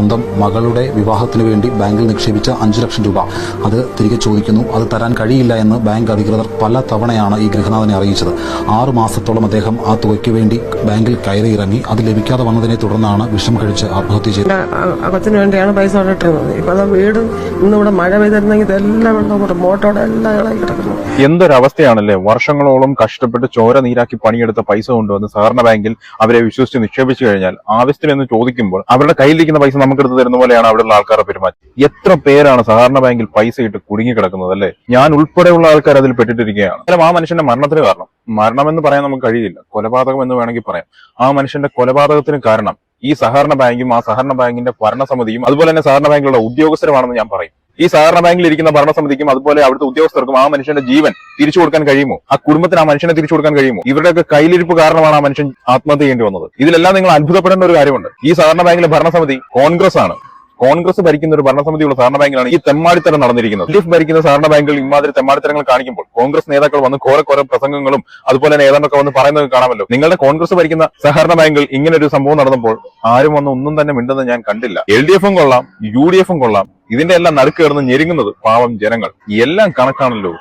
സ്വന്തം മകളുടെ വിവാഹത്തിന് വേണ്ടി ബാങ്കിൽ നിക്ഷേപിച്ച അഞ്ചു ലക്ഷം രൂപ. അത് തിരികെ ചോദിക്കുന്നു. അത് തരാൻ കഴിയില്ല എന്ന് ബാങ്ക് അധികൃതർ പല തവണയാണ് ഈ ഗൃഹനാഥനെ അറിയിച്ചത്. ആറു മാസത്തോളം അദ്ദേഹം ആ തുകയ്ക്ക് വേണ്ടി ബാങ്കിൽ കയറിയിറങ്ങി അത് ലഭിക്കാതെ വന്നതിനെ തുടർന്നാണ് വിഷം കഴിച്ച് ആത്മഹത്യ ചെയ്തത്. അകത്തിന് വേണ്ടിയാണ് പൈസ അവിടെ ഇട്ടിരുന്നത്. ഇപ്പൊ അത് വീട് ഇന്നിവിടെ മഴ പെയ്തിരുന്നെങ്കിൽ ഇതെല്ലാം വെള്ളം മോട്ടോടെ എല്ലാം ഇളകി കിടക്കുന്നു. എന്തൊരവസ്ഥയാണല്ലേ? വർഷങ്ങളോളം കഷ്ടപ്പെട്ട് ചോര നീരാക്കി പണിയെടുത്ത പൈസ കൊണ്ടുവന്ന് സഹകരണ ബാങ്കിൽ അവരെ വിശ്വസിച്ച് നിക്ഷേപിച്ചു കഴിഞ്ഞാൽ ആവശ്യത്തിനെന്ന് ചോദിക്കുമ്പോൾ അവരുടെ കയ്യിലിരിക്കുന്ന പൈസ നമുക്കെടുത്ത് തരുന്ന പോലെയാണ് അവിടെയുള്ള ആൾക്കാരെ പെരുമാറ്റം. എത്ര പേരാണ് സഹകരണ ബാങ്കിൽ പൈസ ഇട്ട് കുടുങ്ങി കിടക്കുന്നത് അല്ലേ? ഞാൻ ഉൾപ്പെടെയുള്ള ആൾക്കാർ അതിൽ പെട്ടിട്ടിരിക്കുകയാണ്. അല്ല ആ മനുഷ്യന്റെ മരണത്തിന് കാരണം. മരണമെന്ന് പറയാൻ നമുക്ക് കഴിയില്ല. കൊലപാതകം എന്ന് വേണമെങ്കിൽ പറയാം. ആ മനുഷ്യന്റെ കൊലപാതകത്തിന് കാരണം ഈ സഹകരണ ബാങ്കും ആ സഹകരണ ബാങ്കിന്റെ ഭരണസമിതിയും അതുപോലെ തന്നെ സഹകരണ ബാങ്കിലുള്ള ഉദ്യോഗസ്ഥരുമാണെന്ന് ഞാൻ പറയും. ഈ സഹകരണ ബാങ്കിൽ ഇരിക്കുന്ന ഭരണസമിതിക്കും അതുപോലെ അവിടുത്തെ ഉദ്യോഗസ്ഥർക്കും ആ മനുഷ്യന്റെ ജീവൻ തിരിച്ചു കൊടുക്കാൻ കഴിയുമോ? ആ കുടുംബത്തിന് ആ മനുഷ്യനെ തിരിച്ചു കൊടുക്കാൻ കഴിയുമോ? ഇവരുടെയൊക്കെ കയ്യിലിരിപ്പ് കാരണമാണ് ആ മനുഷ്യൻ ആത്മഹത്യ ചെയ്യേണ്ടി വന്നത്. ഇതിലെല്ലാം നിങ്ങൾ അത്ഭുതപ്പെടേണ്ട ഒരു കാര്യമുണ്ട്. ഈ സഹകരണ ബാങ്കിലെ ഭരണസമിതി കോൺഗ്രസ് ആണ് കോൺഗ്രസ് ഭരിക്കുന്ന ഒരു ഭരണസമിതിയുള്ള സഹകരണ ബാങ്കിലാണ് ഈ തെമ്മാടിത്തരം നടന്നിരിക്കുന്നത്. എൽ ഭരിക്കുന്ന സഹകരണ ബാങ്കിൽ ഇമാതിരി തെമ്മാടിത്തരങ്ങൾ കാണിക്കുമ്പോൾ കോൺഗ്രസ് നേതാക്കൾ വന്ന് കുറെ കുറെ പ്രസംഗങ്ങളും അതുപോലെ തന്നെ ഏതാണ്ടൊക്കെ വന്ന് പറയുന്നത് കാണാമല്ലോ. നിങ്ങളുടെ കോൺഗ്രസ് ഭരിക്കുന്ന സഹകരണ ബാങ്കിൽ ഇങ്ങനെ ഒരു സംഭവം നടന്നപ്പോൾ ആരും വന്ന് ഒന്നും തന്നെ മിണ്ടെന്ന് ഞാൻ കണ്ടില്ല. എൽ ഡി എഫും കൊള്ളാം യു ഡി എഫും കൊള്ളാം. ഇതിന്റെ എല്ലാം നടുക്ക് കിടന്ന് ഞെരുങ്ങുന്നത് പാവം ജനങ്ങൾ. എല്ലാം കണക്കാണല്ലോ.